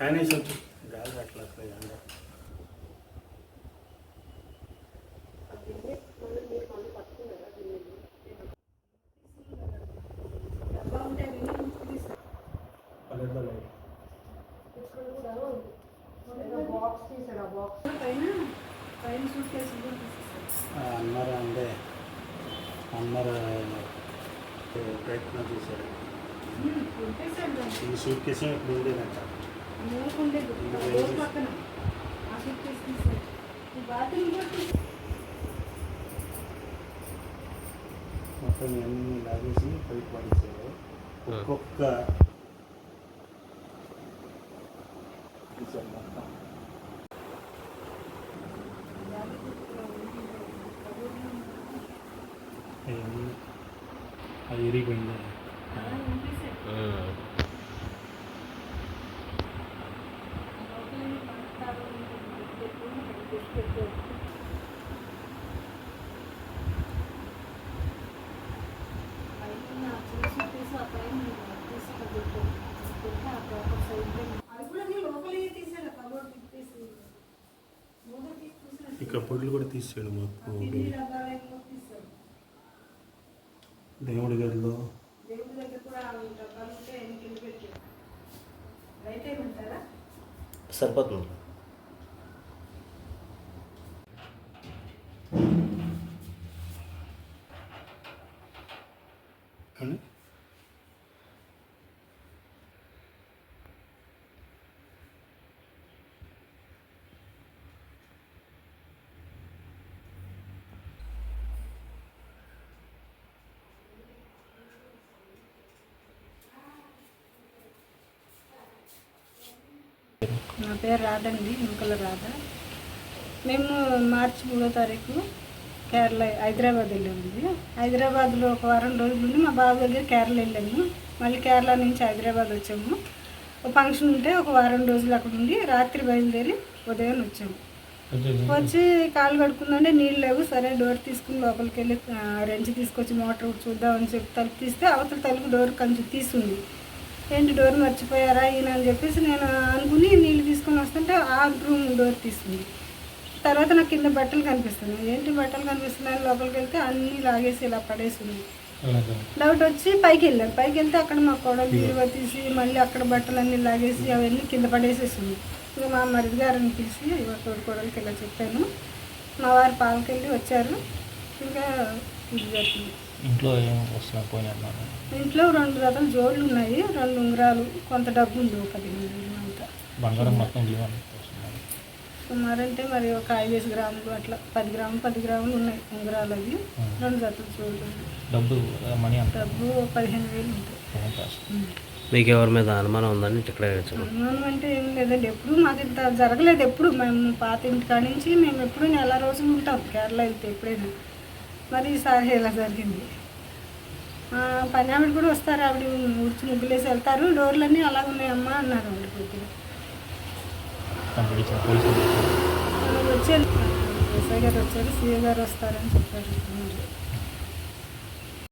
Fan వేసి వచ్చు గాలి అట్లా. ఆ, అన్నారు అంటే అన్నారు? ప్రయత్నం చేశారు? ఈ సూట్ కేసు ఇప్పుడు ఉండేదంట? మొత్తం అన్ని లాగేసి పైకి పడేసారు. ఒక్కొక్క మొత్తం. అది ఇరిగిపోయింది ఈ కప్పుడులు కూడా తీసాడు మొత్తం దేవుడి గదిలో. దేవుడి దగ్గర కూడా డబ్బాలు ఉంటే ఎన్నికలు పెట్టారు రైట్ ఏమంటారా సరిపోతుంది అని నా పేరు రాధండి ఇంకల రాధ. మేము మార్చి మూడో తారీఖు కేరళ హైదరాబాద్ వెళ్ళామండి. హైదరాబాద్లో ఒక వారం రోజులు ఉండి మా బాబు దగ్గర కేరళ వెళ్ళాము. మళ్ళీ కేరళ నుంచి హైదరాబాద్ వచ్చాము. ఒక ఫంక్షన్ ఉంటే ఒక వారం రోజులు అక్కడ ఉండి రాత్రి బయలుదేరి ఉదయం వచ్చాము. వచ్చి కాళ్ళు కడుక్కుందంటే నీళ్ళు లేవు. సరే డోర్ తీసుకుని లోపలికి వెళ్ళి రెంచి తీసుకొచ్చి మోటార్ చూద్దామని చెప్పి తలుపు తీస్తే అవతల తలుపు డోర్ కొంచెం తీసుంది. ఏంటి డోర్ మర్చిపోయారా ఈయన అని చెప్పేసి నేను అనుకుని నీళ్ళు తీసుకొని వస్తుంటే ఆ రూమ్ డోర్ తీస్తుంది తర్వాత నాకు కింద బట్టలు కనిపిస్తున్నాయి. ఏంటి బట్టలు కనిపిస్తున్నాయి లోపలికి వెళ్తే అన్నీ లాగేసి ఇలా పడేసింది. డౌట్ వచ్చి పైకి వెళ్ళాను. పైకి వెళ్తే అక్కడ మా కోడలు బీరువా తీసి మళ్ళీ అక్కడ బట్టలు అన్నీ లాగేసి అవన్నీ కింద పడేసేసింది. ఇంకా మా మరిది గారిని పిలిచి తోడు కోడలికి ఇలా చెప్పాను. మా వారు పాలకెళ్ళి వచ్చారు. ఇంకా ఇది జరిగింది. ఇంట్లో ఇంట్లో రెండు రకాల జోళ్ళు ఉన్నాయి. రెండు ఉంగరాలు కొంత డబ్బు ఉంది ఒక బంగారం మొత్తం వస్తున్నారు సుమారంటే మరి ఒక ఐదేసి గ్రాములు అట్లా పది గ్రాములు పది గ్రాములు ఉన్నాయి ఉంగరాలు అవి. రెండు జతలు జోళ్ళు డబ్బు మనీ డబ్బు పదిహేను వేలు కాదు మీకు ఎవరి మీద అనుమానం ఉందని ఇక్కడ అనుమానం అంటే ఏం లేదండి. ఎప్పుడు మాకు ఇంత జరగలేదు ఎప్పుడు. మేము పాత ఇంటి కాడి నుంచి మేము ఎప్పుడు నెల రోజులు ఉంటాం కేరళ వెళ్తే ఎప్పుడైనా. మరి ఈసారి ఇలా జరిగింది? ఆ, పని ఆవిడ కూడా వస్తారు. ఆవిడ ఊడ్చి ముగ్గులేసి వెళ్తారు. డోర్లన్నీ అలా ఉన్నాయమ్మా అన్నారు ఆవిడ కొద్దిగా. కంప్లీట్ ఇచ్చిన పోలీసులు వచ్చారు. ఎస్ఐ గారు వచ్చారు సీఏ గారు వస్తారని చెప్పారు.